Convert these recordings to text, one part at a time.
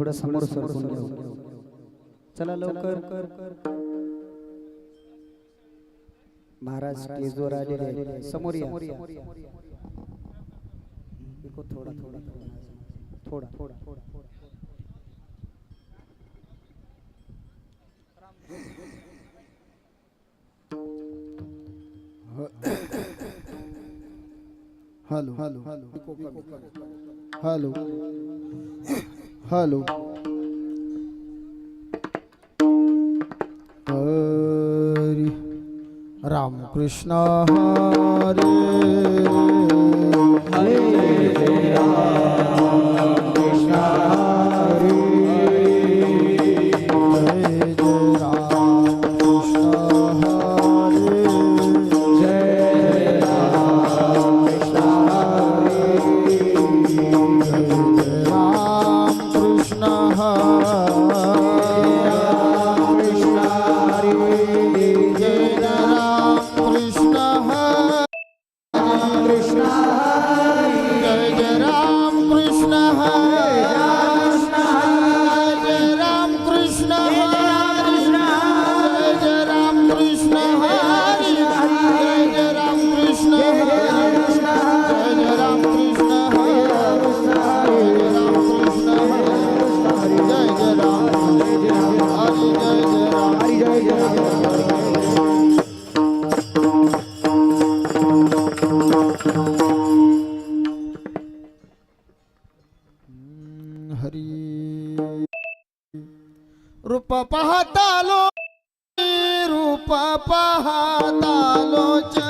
थोडं समोर सरकून घेऊ. चला लवकर. महाराज स्टेजवर आलेले. समोर या. थोडा थोडा थोडा. थोडा थोडा. Hello hello hello. Hello. Hello. Hari. Ramakrishna Hare. Hare ਤਾਲੋ ਚ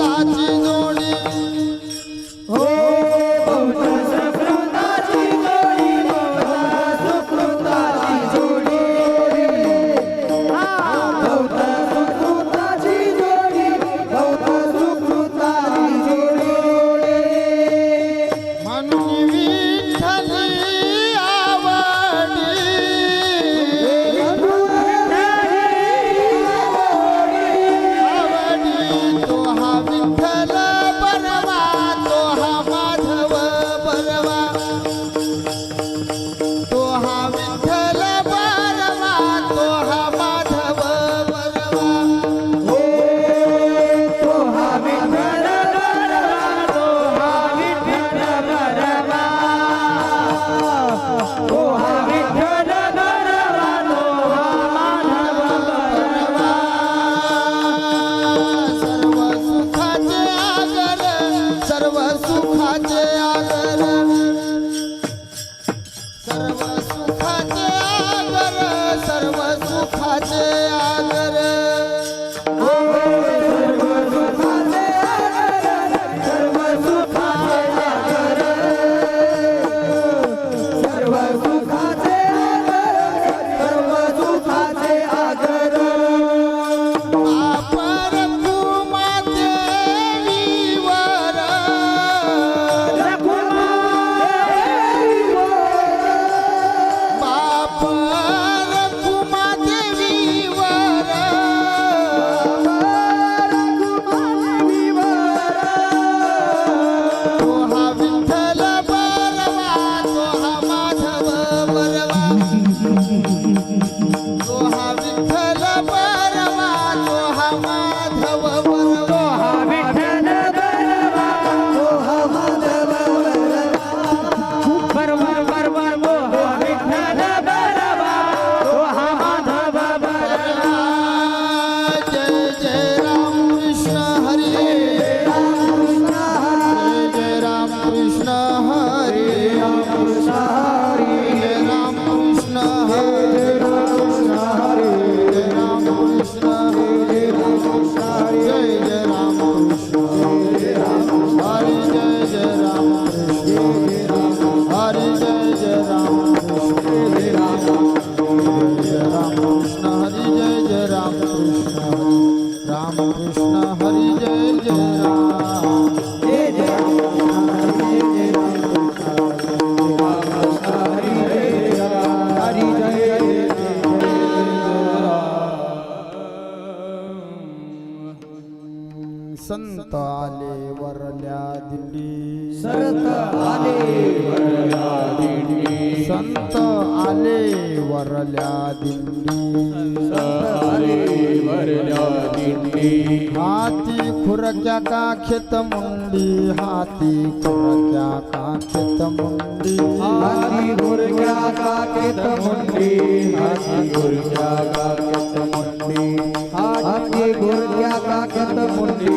मुंडी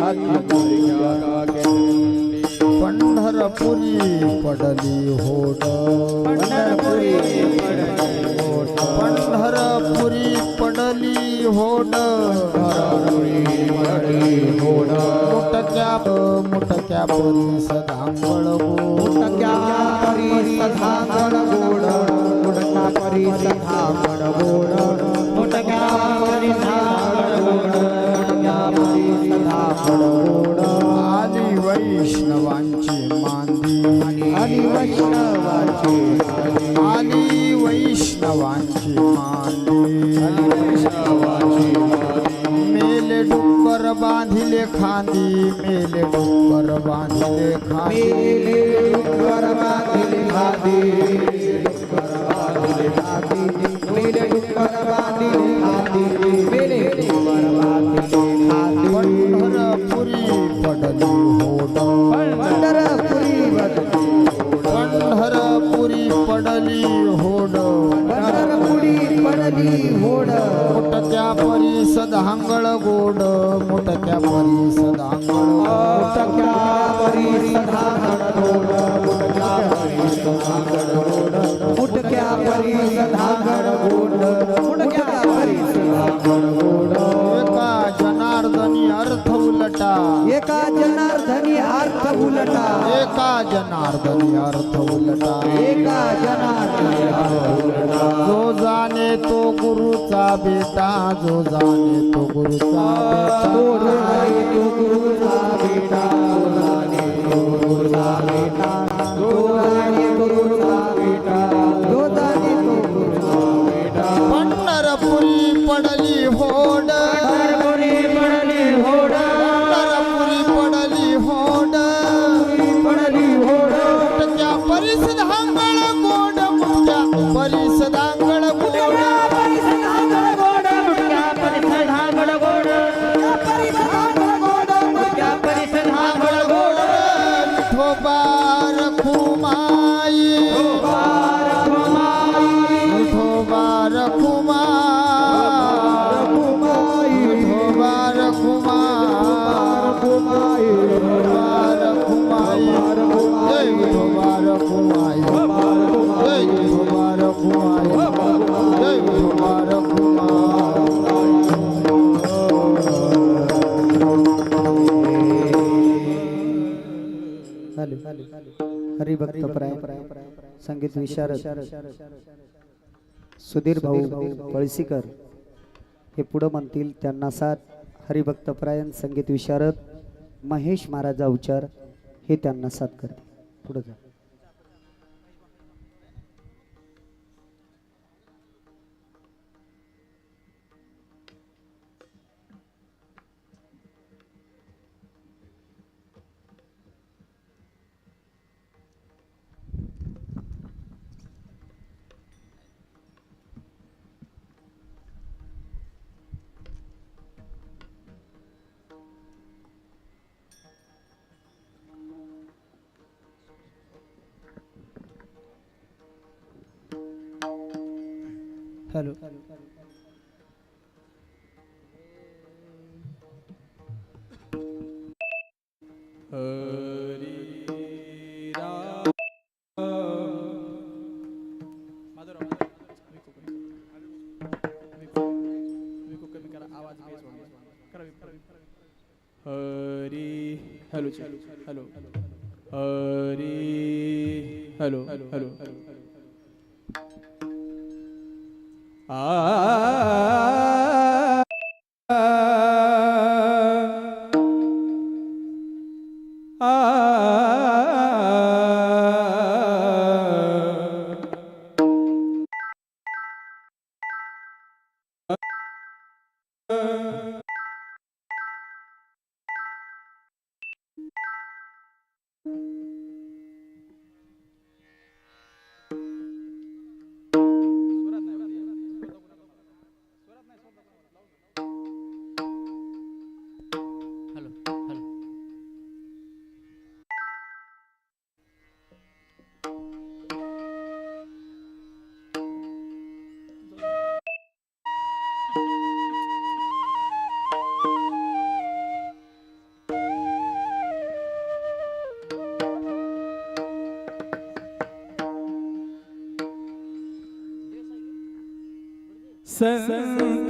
हाथी घोरक्या काखेत मुंडी पंढरपुरी पडली होड पंढरपुरी पंढरपुरी पडली होड मुटक्या मुटक्या परी सदांगळ मुटक्या परी सधागड गोड मुटक्या परी सधागड गोड मुटक्या परी वैष्णवांची मांदी आणि वैष्णवाची आली वैष्णवांची मांदी मेले डुक्कर बांधिले खांदी मेले डुक्कर बांधिले खांदी. मेले डुक्कर बांधिले खांदी. जनार्दनी अर्थ उलटा एका जनार्दनी अर्थ उलटा जो जाणे तो गुरुचा बेटा. जो जाणे तो गुरुचा बेटा. हरिभक्त संगीत विशारद. सुधीर भाऊ पळशीकर हे पुढं म्हणतील त्यांना साथ. हरिभक्तपरायण संगीत विशारद. महेश महाराजा उच्चार. हे त्यांना साथ करते पुढं जा. Hello Hari hello hello Hari hello hello Sen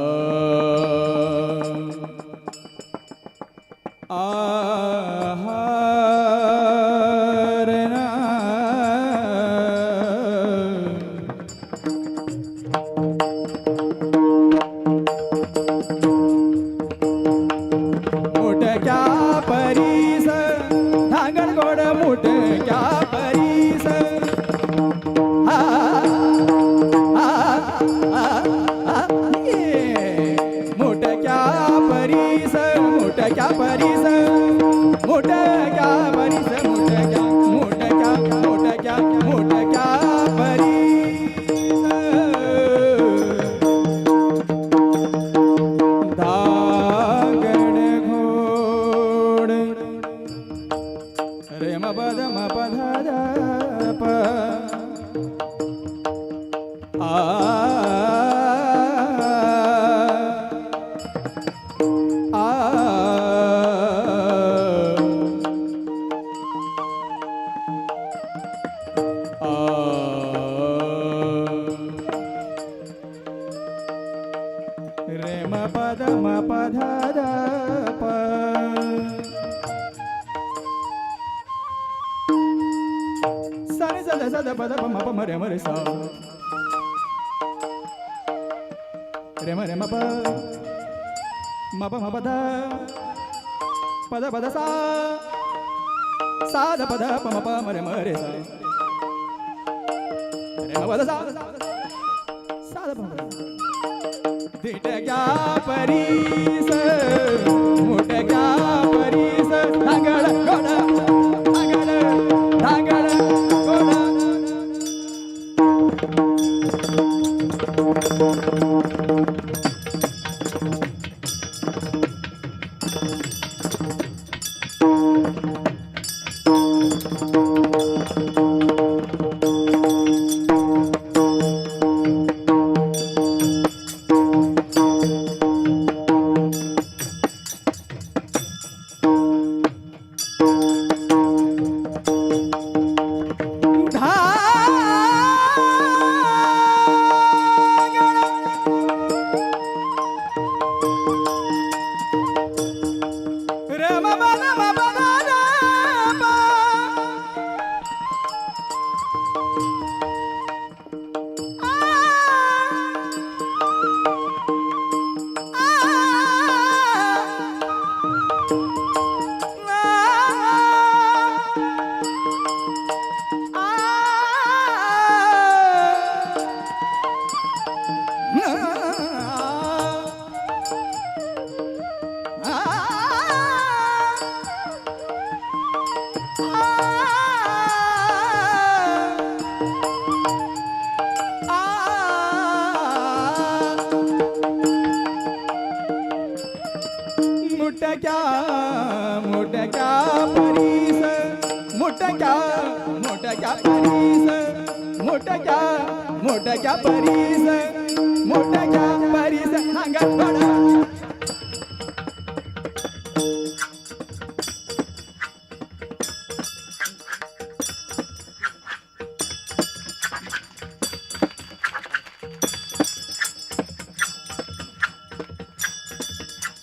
ಮಗಳ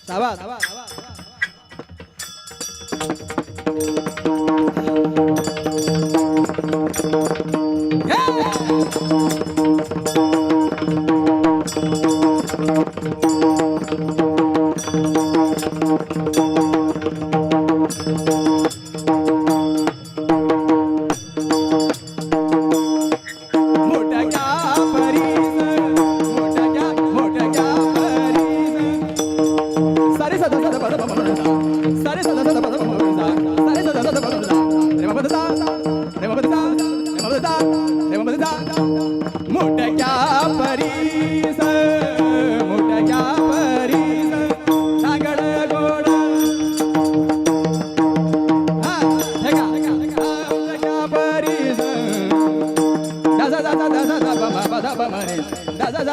સાવાસ